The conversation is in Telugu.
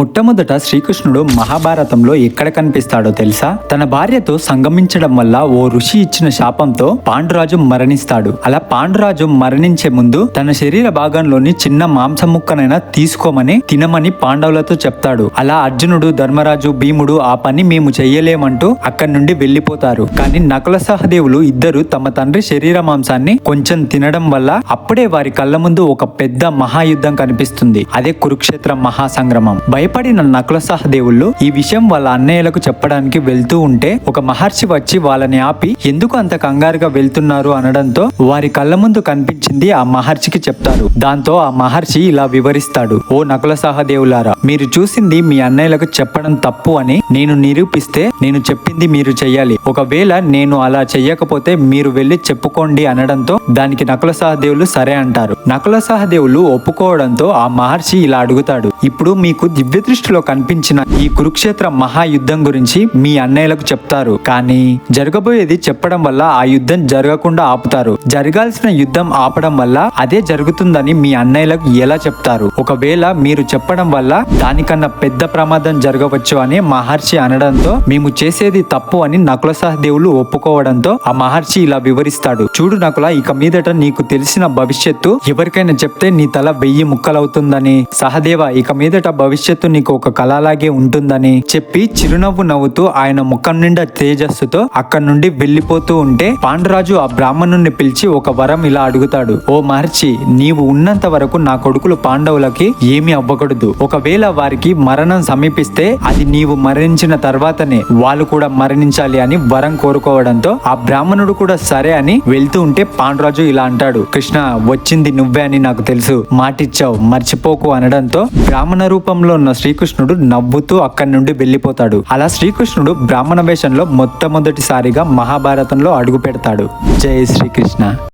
మొట్టమొదట శ్రీకృష్ణుడు మహాభారతంలో ఎక్కడ కనిపిస్తాడో తెలుసా? తన భార్యతో సంగమించడం వల్ల ఓ ఋషి ఇచ్చిన శాపంతో పాండురాజు మరణిస్తాడు. అలా పాండురాజు మరణించే ముందు తన శరీర భాగంలోని చిన్న మాంసం ముక్కనైనా తీసుకోమని తినమని పాండవులతో చెప్తాడు. అలా అర్జునుడు ధర్మరాజు భీముడు ఆ పని మేము చెయ్యలేమంటూ అక్కడి నుండి వెళ్ళిపోతారు కానీ నకుల సహదేవులు ఇద్దరు తమ తండ్రి శరీర మాంసాన్ని కొంచెం తినడం వల్ల అప్పుడే వారి కళ్ళ ముందు ఒక పెద్ద మహాయుద్ధం కనిపిస్తుంది. అదే కురుక్షేత్ర మహాసంగ్రమం. భయపడిన నకుల సహదేవుళ్ళు ఈ విషయం వాళ్ళ అన్నయ్యలకు చెప్పడానికి వెళ్తూ ఉంటే ఒక మహర్షి వచ్చి వాళ్ళని ఆపి ఎందుకు అంత కంగారుగా వెళ్తున్నారు? అనడంతో వారి కళ్ళ ముందు కనిపించింది ఆ మహర్షికి చెప్తారు. దాంతో ఆ మహర్షి ఇలా వివరిస్తాడు ఓ నకుల సహదేవులారా మీరు చూసింది మీ అన్నయ్యలకు చెప్పడం తప్పు అని నేను నిరూపిస్తే నేను చెప్పింది మీరు చెయ్యాలి. ఒకవేళ నేను అలా చెయ్యకపోతే మీరు వెళ్ళి చెప్పుకోండి అనడంతో దానికి నకుల సహదేవులు సరే అంటారు. నకుల సహదేవులు ఒప్పుకోవడంతో ఆ మహర్షి ఇలా అడుగుతాడు ఇప్పుడు మీకు దివ్య దృష్టిలో కనిపించిన ఈ కురుక్షేత్ర మహాయుద్ధం గురించి మీ అన్నయ్యలకు చెప్తారు. కానీ జరగబోయేది చెప్పడం వల్ల ఆ యుద్ధం జరగకుండా ఆపుతారు. జరగాల్సిన యుద్ధం ఆపడం వల్ల అదే జరుగుతుందని మీ అన్నయ్యలకు ఎలా చెప్తారు? ఒకవేళ మీరు చెప్పడం వల్ల దానికన్నా పెద్ద ప్రమాదం జరగవచ్చు అని మహర్షి అనడంతో మేము చేసేది తప్పు అని నకుల సహదేవులు ఒప్పుకోవడంతో ఆ మహర్షి ఇలా వివరిస్తాడు. చూడు నకుల ఇక మీదట నీకు తెలిసిన భవిష్యత్తు ఎవరికైనా చెప్తే నీ తల వెయ్యి ముక్కలవుతుందని. సహదేవ ఇక మీదట భవిష్యత్తు నీకు ఒక కళలాగే ఉంటుందని చెప్పి చిరునవ్వు నవ్వుతూ ఆయన ముఖం నిండా తేజస్సుతో అక్కడి నుండి వెళ్ళిపోతూ ఉంటే పాండురాజు ఆ బ్రాహ్మణుణ్ణి పిలిచి ఒక వరం ఇలా అడుగుతాడు. ఓ మహర్షి నీవు ఉన్నంత వరకు నా కొడుకులు పాండవులకి ఏమీ అవ్వకూడదు. ఒకవేళ వారికి మరణం సమీపిస్తే అది నీవు మరణించిన తర్వాతనే వాళ్ళు కూడా మరణించాలి అని వరం కోరుకోవడంతో ఆ బ్రాహ్మణుడు కూడా సరే అని వెళ్తూ ఉంటే పాండురాజు ఇలా అంటాడు. కృష్ణ వచ్చింది నువ్వే అని నాకు తెలుసు. మాటిచ్చావు. మర్చిపోకు అనడంతో బ్రాహ్మణ రూపంలో ఉన్న శ్రీకృష్ణుడు నవ్వుతూ అక్కడి నుండి వెళ్ళిపోతాడు. అలా శ్రీకృష్ణుడు బ్రాహ్మణ వేషంలో మొట్టమొదటిసారిగా మహాభారతంలో అడుగు పెడతాడు. జై శ్రీకృష్ణ.